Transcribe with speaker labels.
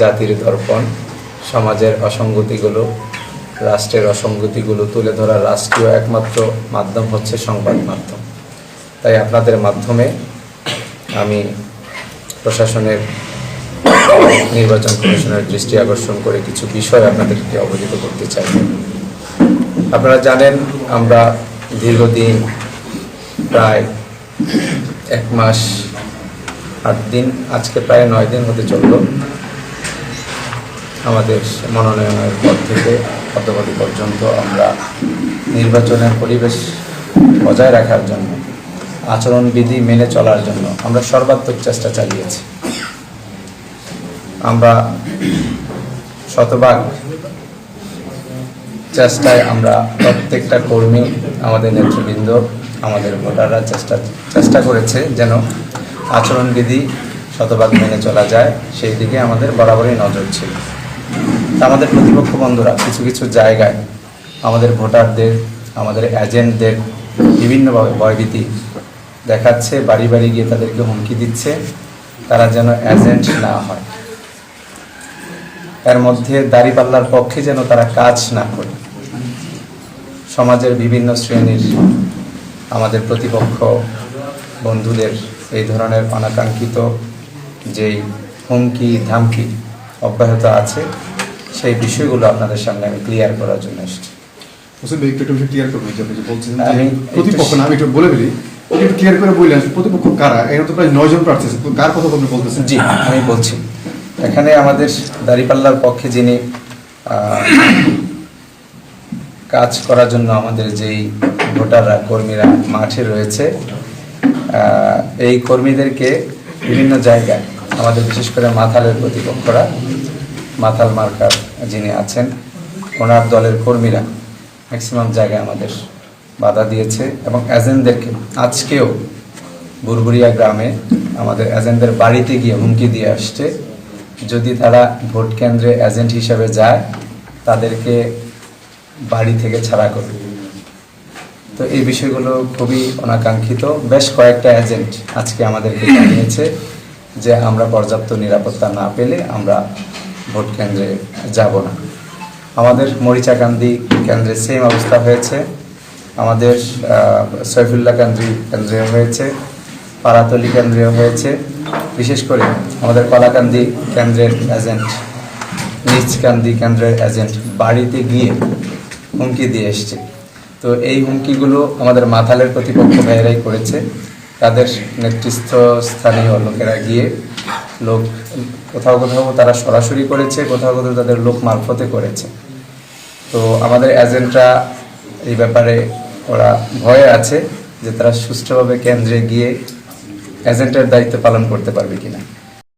Speaker 1: জাতির দর্পণ, সমাজের অসঙ্গতিগুলো, রাষ্ট্রের অসঙ্গতিগুলো তুলে ধরার রাষ্ট্রীয় একমাত্র মাধ্যম হচ্ছে সংবাদ মাধ্যম। তাই আপনাদের মাধ্যমে আমি প্রশাসনের, নির্বাচন কমিশনের দৃষ্টি আকর্ষণ করে কিছু বিষয় আপনাদেরকে অবহিত করতে চাই। আপনারা জানেন, আমরা দীর্ঘদিন প্রায় এক মাস, আট দিন, আজকে প্রায় নয় দিন হতে চলল। আমাদের মনোনয়নের পর থেকে অদ্যবধি পর্যন্ত আমরা নির্বাচনের পরিবেশ বজায় রাখার জন্য, আচরণবিধি মেনে চলার জন্য আমরা সর্বাত্মক চেষ্টা চালিয়েছি। আমরা শতভাগ চেষ্টায় আমরা প্রত্যেকটা কর্মী, আমাদের নেতৃবৃন্দ, আমাদের ভোটাররা চেষ্টা চেষ্টা করেছে যেন আচরণবিধি শতভাগ মেনে চলা যায়। সেই দিকে আমাদের বরাবরই নজর ছিল। আমাদের প্রতিপক্ষ বন্ধুরা কিছু কিছু জায়গায় আমাদের ভোটারদের, আমাদের এজেন্টদের বিভিন্নভাবে ভয়ভীতি দেখাচ্ছে, বাড়ি বাড়ি গিয়ে তাদেরকে হুমকি দিচ্ছে, তারা যেন এজেন্ট না হয়। এর মধ্যে দাড়িপাল্লার পক্ষে যেন তারা কাজ না করে। সমাজের বিভিন্ন শ্রেণির আমাদের প্রতিপক্ষ বন্ধুদের এই ধরনের অনাকাঙ্ক্ষিত যেই হুমকি ধামকি অব্যাহত আছে। সেই বিষয়গুলো আপনাদের সামনে আমি ক্লিয়ার করার জন্য এসেছি।
Speaker 2: ক্লিয়ার যে বলছেন প্রতিপক্ষ না আমি একটু বলে ফেলি একটু ক্লিয়ার করে বললেন প্রতিপক্ষ কারা? এখানে তো প্রায় নয় প্রার্থী আছে কার কথা আপনি বলতেছেন?
Speaker 1: জি আমি বলছি। এখানে আমাদের দাঁড়িপাল্লার পক্ষে যিনি কাজ করার জন্য আমাদের যেই ভোটাররা কর্মীরা মাঠে রয়েছে আহ, এই কর্মীদেরকে বিভিন্ন জায়গায় আমাদের বিশেষ করে মাথালের প্রতিপক্ষরা, মাথাল মার্কার যিনি আছেন, ওনার দলের কর্মীরা ম্যাক্সিমাম জায়গায় আমাদের বাধা দিয়েছে এবং এজেন্টদেরকে আজকেও বুরবুরিয়া গ্রামে আমাদের এজেন্টদের বাড়িতে গিয়ে হুমকি দিয়ে আসছে। যদি তারা ভোট কেন্দ্রে এজেন্ট হিসাবে যায়, তাদেরকে বাড়ি থেকে ছাড়া করবে। তো এই বিষয়গুলো খুবই অনাকাঙ্ক্ষিত। বেশ কয়েকটা এজেন্ট আজকে আমাদেরকে জানিয়েছে। যে আমরা পর্যাপ্ত নিরাপত্তা না পেলে আমরা ভোট কেন্দ্রে যাব না। আমাদের মরিচাকান্দি কেন্দ্রে সেম অবস্থা হয়েছে। আমাদের আহ, সৈফুল্লাহ কেন্দ্রি কেন্দ্রে হয়েছে পাড়াতলি কেন্দ্রেও হয়েছে। বিশেষ করে আমাদের কলাকান্দি কেন্দ্রের এজেন্ট নিচকান্দি কেন্দ্রের এজেন্ট বাড়িতে গিয়ে হুমকি দিয়ে এসছে। তো এই হুমকিগুলো আমাদের মাথালের প্রতিপক্ষ ভাইয়েরাই করেছে। তাদের নেতৃত্ব স্থানীয় লোকেরা গিয়ে লোক, কোথাও কোথাও তারা সরাসরি করেছে, কোথাও কোথাও তাদের লোক মারফতে করেছে। তো আমাদের এজেন্টরা এই ব্যাপারে ওরা ভয়ে আছে যে তারা সুষ্ঠুভাবে কেন্দ্রে গিয়ে এজেন্টের দায়িত্ব পালন করতে পারবে কিনা।